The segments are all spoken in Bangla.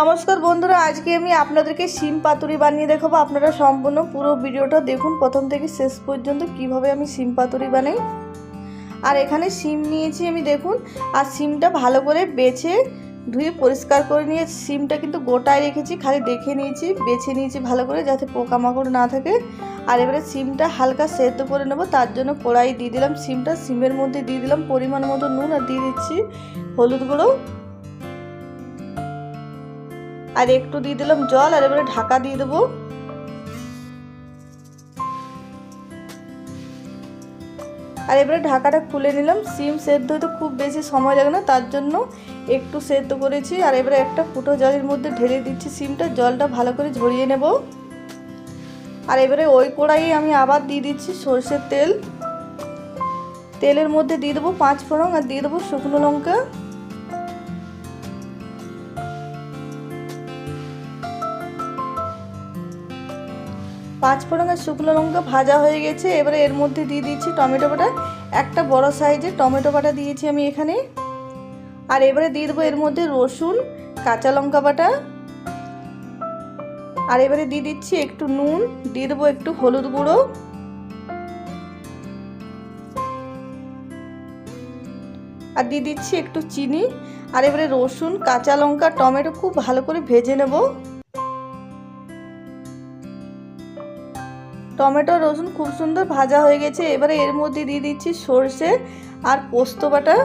নমস্কার বন্ধুরা, আজকে আমি আপনাদেরকে শিম পাতুরি বানিয়ে দেখাবো। আপনারা সম্পূর্ণ পুরো ভিডিওটা দেখুন, প্রথম থেকে শেষ পর্যন্ত কীভাবে আমি শিম পাতুরি বানাই। আর এখানে শিম নিয়েছি আমি, দেখুন, আর শিমটা ভালো করে বেছে ধুয়ে পরিষ্কার করে নিয়ে শিমটা কিন্তু গোটায় রেখেছি, খালি দেখে নিয়েছি, বেছে নিয়েছি ভালো করে যাতে পোকামাকড় না থাকে। আর এবারে সিমটা হালকা সেদ্ধ করে নেব, তার জন্য কড়াই দিয়ে দিলাম সিমটা সিমের মধ্যে দিয়ে দিলাম পরিমাণ মতো নুন, আর দিয়ে দিচ্ছি হলুদ গুঁড়ো। আর একটু দিয়ে দিলাম জল আর এবারে ঢাকা দিয়ে দেবো। আর এবারে ঢাকাটা খুলে নিলাম। সিম সেদ্ধ হতে খুব বেশি সময় লাগে না, তার জন্য একটু সেদ্ধ করেছি। আর এবারে একটা ফুটো জলের মধ্যে ঢেলে দিচ্ছি সিমটা, জলটা ভালো করে ঝরিয়ে নেব। আর এবারে ওই কড়াইয়ে আমি আবার দিয়ে দিচ্ছি সর্ষের তেল। তেলের মধ্যে দিয়ে দেবো পাঁচ ফোড়ন আর দিয়ে দেবো শুকনো লঙ্কা। পাঁচ ফোড়নের শুকনো লঙ্কা ভাজা হয়ে গেছে, এবারে এর মধ্যে দিয়ে দিচ্ছি টমেটো বাটা। একটা বড় সাইজের টমেটো বাটা দিয়েছি আমি এখানে। আর এবারে দিয়ে দেবো এর মধ্যে রসুন, কাঁচা লঙ্কা বাটা। আর এবারে দিয়ে দিচ্ছি একটু নুন, দিয়ে দেবো একটু হলুদ গুঁড়ো। আর দিয়ে দিচ্ছি একটু চিনি। আর এবারে রসুন, কাঁচা লঙ্কা, টমেটো খুব ভালো করে ভেজে নেব। টমেটো, রসুন খুব সুন্দর ভাজা হয়ে গেছে। এবারে এর মধ্যে দিয়ে দিচ্ছি সর্ষে আর পোস্ত বাটা।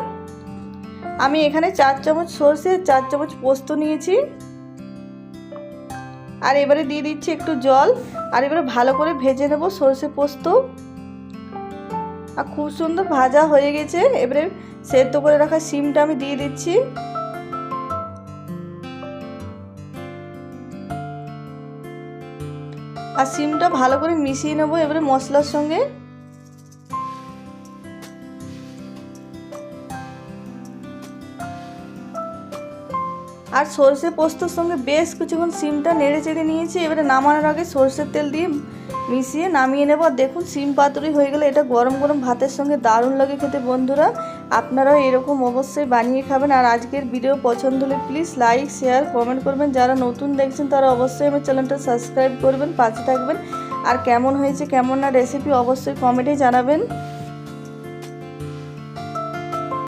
আমি এখানে চার চামচ সর্ষে, চার চামচ পোস্ত নিয়েছি। আর এবারে দিয়ে দিচ্ছি একটু জল। আর এবারে ভালো করে ভেজে নেব সর্ষে পোস্ত। আর খুব সুন্দর ভাজা হয়ে গেছে। এবারে সেদ্ধ করে রাখা সিমটা আমি দিয়ে দিচ্ছি। আর সিমটা ভালো করে মিশিয়ে নেব এবারে মশলার সঙ্গে। আর সর্ষে পোস্তর সঙ্গে বেশ কিছুক্ষণ সিমটা নেড়ে চেড়ে নিয়েছি। এবারে নামানোর আগে সর্ষের তেল দিয়ে মিশিয়ে নামিয়ে নেব। আর দেখুন, সিম পাতুরি হয়ে গেলে এটা গরম গরম ভাতের সঙ্গে দারুণ লাগে খেতে বন্ধুরা। আপনারাও এরকম অবশ্যই বানিয়ে খাবেন। আর আজকের ভিডিও পছন্দ হলে প্লিজ লাইক শেয়ার কমেন্ট করবেন। যারা নতুন দেখছেন, তারা অবশ্যই আমার চ্যানেলটা সাবস্ক্রাইব করবেন, পাশে থাকবেন। আর কেমন হয়েছে, কেমন না রেসিপি অবশ্যই কমেন্টে জানাবেন।